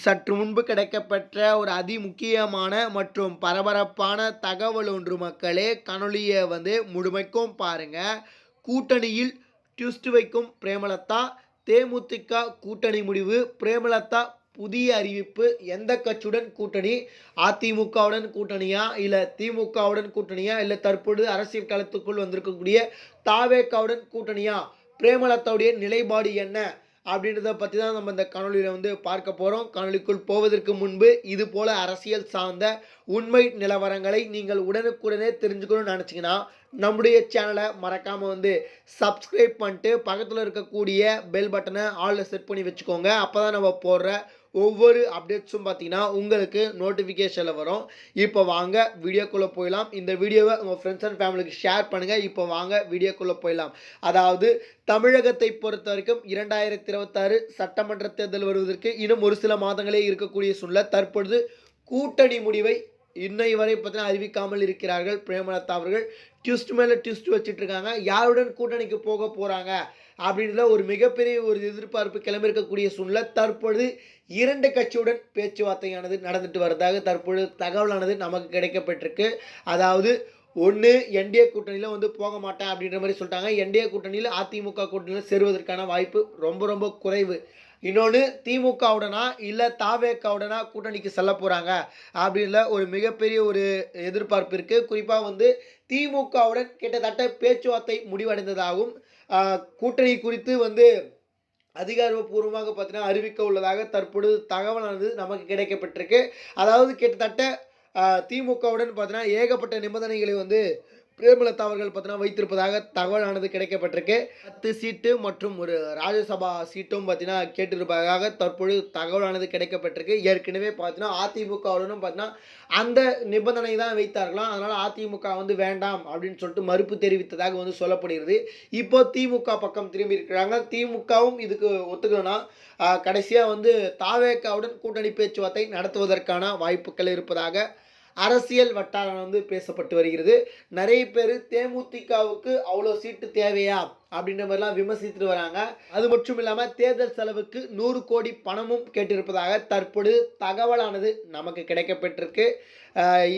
சற்று முன்பு கிடைக்கப்பெற்ற ஒரு அதிமுக்கியமான மற்றும் பரபரப்பான தகவல் ஒன்று மக்களே கனொலியை வந்து முழுமைக்கும் பாருங்க. கூட்டணியில் ட்விஸ்ட் வைக்கும் பிரேமலதா தேமுதிக கூட்டணி முடிவு பிரேமலதா புதிய அறிவிப்பு எந்த கட்சியுடன் கூட்டணி அதிமுகவுடன் கூட்டணியா இல்லை திமுகவுடன் கூட்டணியா இல்லை தற்பொழுது அரசியல் களத்துக்குள் வந்திருக்கக்கூடிய தாவேக்காவுடன் கூட்டணியா? பிரேமலதாவுடைய நிலைப்பாடு என்ன? அப்படின்றத பற்றி தான் நம்ம இந்த காணொலியில் வந்து பார்க்க போகிறோம் காணொலிக்குள் போவதற்கு முன்பு இது போல் அரசியல் சார்ந்த உண்மை நிலவரங்களை நீங்கள் உடனுக்குடனே தெரிஞ்சுக்கணும்னு நினச்சிங்கன்னா நம்முடைய சேனலை மறக்காமல் வந்து சப்ஸ்கிரைப் பண்ணிட்டு பக்கத்தில் இருக்கக்கூடிய பெல் பட்டனை ஆளில் செட் பண்ணி வச்சுக்கோங்க. அப்போ தான் நம்ம போடுற ஒவ்வொரு அப்டேட்ஸும் பார்த்தீங்கன்னா உங்களுக்கு நோட்டிஃபிகேஷனில் வரும். இப்போ வாங்க வீடியோக்குள்ளே போயிடலாம். இந்த வீடியோவை உங்கள் ஃப்ரெண்ட்ஸ் அண்ட் ஃபேமிலிக்கு ஷேர் பண்ணுங்கள் இப்போ வாங்க வீடியோக்குள்ளே போயிடலாம். அதாவது தமிழகத்தை பொறுத்த வரைக்கும் இரண்டாயிரத்தி இருபத்தாறு சட்டமன்ற தேர்தல் வருவதற்கு இன்னும் ஒரு சில மாதங்களே இருக்கக்கூடிய சூழ்நிலை. தற்பொழுது கூட்டணி முடிவை இன்னை வரை பார்த்தீங்கன்னா அறிவிக்காமல் இருக்கிறார்கள். பிரேமலதா அவர்கள் ட்விஸ்ட் மேலே ட்விஸ்ட் வச்சுட்டு இருக்காங்க யாருடன் கூட்டணிக்கு போக போகிறாங்க அப்படின்றத ஒரு மிகப்பெரிய ஒரு எதிர்பார்ப்பு கிளம்பியிருக்கக்கூடிய சூழ்நிலை. தற்பொழுது இரண்டு கட்சியுடன் பேச்சுவார்த்தையானது நடந்துட்டு வருவதாக தற்பொழுது தகவலானது நமக்கு கிடைக்கப்பட்டிருக்கு. அதாவது ஒன்று என்டிஏ கூட்டணியில் வந்து போக மாட்டேன் அப்படின்ற மாதிரி சொல்லிட்டாங்க. என்டிஏ கூட்டணியில் அதிமுக கூட்டணியில் சேருவதற்கான வாய்ப்பு ரொம்ப ரொம்ப குறைவு. இன்னொன்று திமுகவுடனா இல்லை தாவேக்காவுடனா கூட்டணிக்கு செல்ல போகிறாங்க அப்படின்ல ஒரு மிகப்பெரிய ஒரு எதிர்பார்ப்பு இருக்குது குறிப்பாக வந்து திமுகவுடன் கிட்டத்தட்ட பேச்சுவார்த்தை முடிவடைந்ததாகவும் கூட்டணி குறித்து வந்து அதிகாரப்பூர்வமாக பார்த்தீங்கன்னா அறிவிக்க உள்ளதாக தற்பொழுது தகவலானது நமக்கு கிடைக்கப்பட்டிருக்கு. அதாவது கிட்டத்தட்ட திமுகவுடன் பார்த்தீங்கன்னா ஏகப்பட்ட நிபந்தனைகளை வந்து பிரேமலதா அவர்கள் பார்த்தீங்கன்னா வைத்திருப்பதாக தகவலானது கிடைக்கப்பட்டிருக்கு. பத்து சீட்டு மற்றும் ஒரு ராஜ்யசபா சீட்டும் பார்த்தீங்கன்னா கேட்டிருப்பதாக தற்பொழுது தகவலானது கிடைக்கப்பட்டிருக்கு. ஏற்கனவே பார்த்தீங்கன்னா அதிமுகவுடனும் பார்த்தீங்கன்னா அந்த நிபந்தனை தான் வைத்தார்களாம். அதனால் அதிமுக வந்து வேண்டாம் அப்படின்னு சொல்லிட்டு மறுப்பு தெரிவித்ததாக வந்து சொல்லப்படுகிறது. இப்போ திமுக பக்கம் திரும்பி இருக்கிறாங்க. திமுகவும் இதுக்கு ஒத்துக்கணும்னா கடைசியாக வந்து தாவேக்காவுடன் கூட்டணி பேச்சுவார்த்தை நடத்துவதற்கான வாய்ப்புகள் இருப்பதாக அரசியல் வட்டாரம் வந்து பேசப்பட்டு வருகிறது. நிறைய பேர் தேமுதிகவுக்கு அவ்வளோ சீட்டு தேவையா? அப்படின்ற மாதிரிலாம் விமர்சித்துட்டு வராங்க. அது மட்டும் இல்லாமல் தேர்தல் செலவுக்கு நூறு கோடி பணமும் கேட்டிருப்பதாக தற்பொழுது தகவலானது நமக்கு கிடைக்கப்பட்டிருக்கு.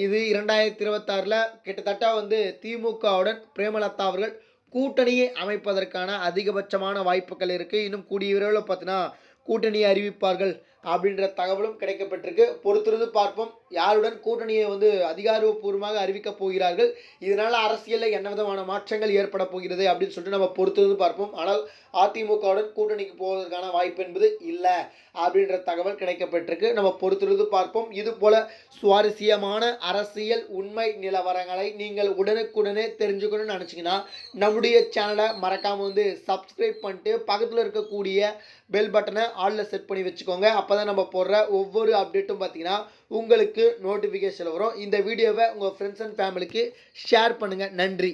இது இரண்டாயிரத்தி இருபத்தாறில் கிட்டத்தட்ட வந்து திமுகவுடன் பிரேமலதா அவர்கள் கூட்டணியை அமைப்பதற்கான அதிகபட்சமான வாய்ப்புகள் இருக்குது இன்னும் கூடிய விரைவில் பார்த்தீங்கன்னா கூட்டணியை அறிவிப்பார்கள். அப்படின்ற தகவலும் கிடைக்கப்பட்டிருக்கு. பொறுத்திருந்து பார்ப்போம். யாருடன் கூட்டணியை வந்து அதிகாரப்பூர்வமாக அறிவிக்கப் போகிறார்கள்? இதனால் அரசியலில் என்ன விதமான மாற்றங்கள் ஏற்பட போகிறது அப்படின்னு சொல்லிட்டு நம்ம பொறுத்திருந்து பார்ப்போம். ஆனால் அதிமுகவுடன் கூட்டணிக்கு போவதற்கான வாய்ப்பு என்பது இல்லை அப்படின்ற தகவல் கிடைக்கப்பட்டிருக்கு. நம்ம பொறுத்திருந்து பார்ப்போம். இது போல சுவாரஸ்யமான அரசியல் உண்மை நிலவரங்களை நீங்கள் உடனுக்குடனே தெரிஞ்சுக்கணும்னு நினச்சிங்கன்னா நம்முடைய சேனலை மறக்காமல் வந்து சப்ஸ்கிரைப் பண்ணிட்டு பக்கத்தில் இருக்கக்கூடிய பெல் பட்டனை ஆளில் செட் பண்ணி வச்சுக்கோங்க. அப்போ அப்போ தான் நம்ம போடுற ஒவ்வொரு அப்டேட்டும் பார்த்தீங்கன்னா உங்களுக்கு நோட்டிஃபிகேஷன் வரும். இந்த வீடியோவை உங்கள் ஃப்ரெண்ட்ஸ் அண்ட் ஃபேமிலிக்கு ஷேர் பண்ணுங்கள் நன்றி.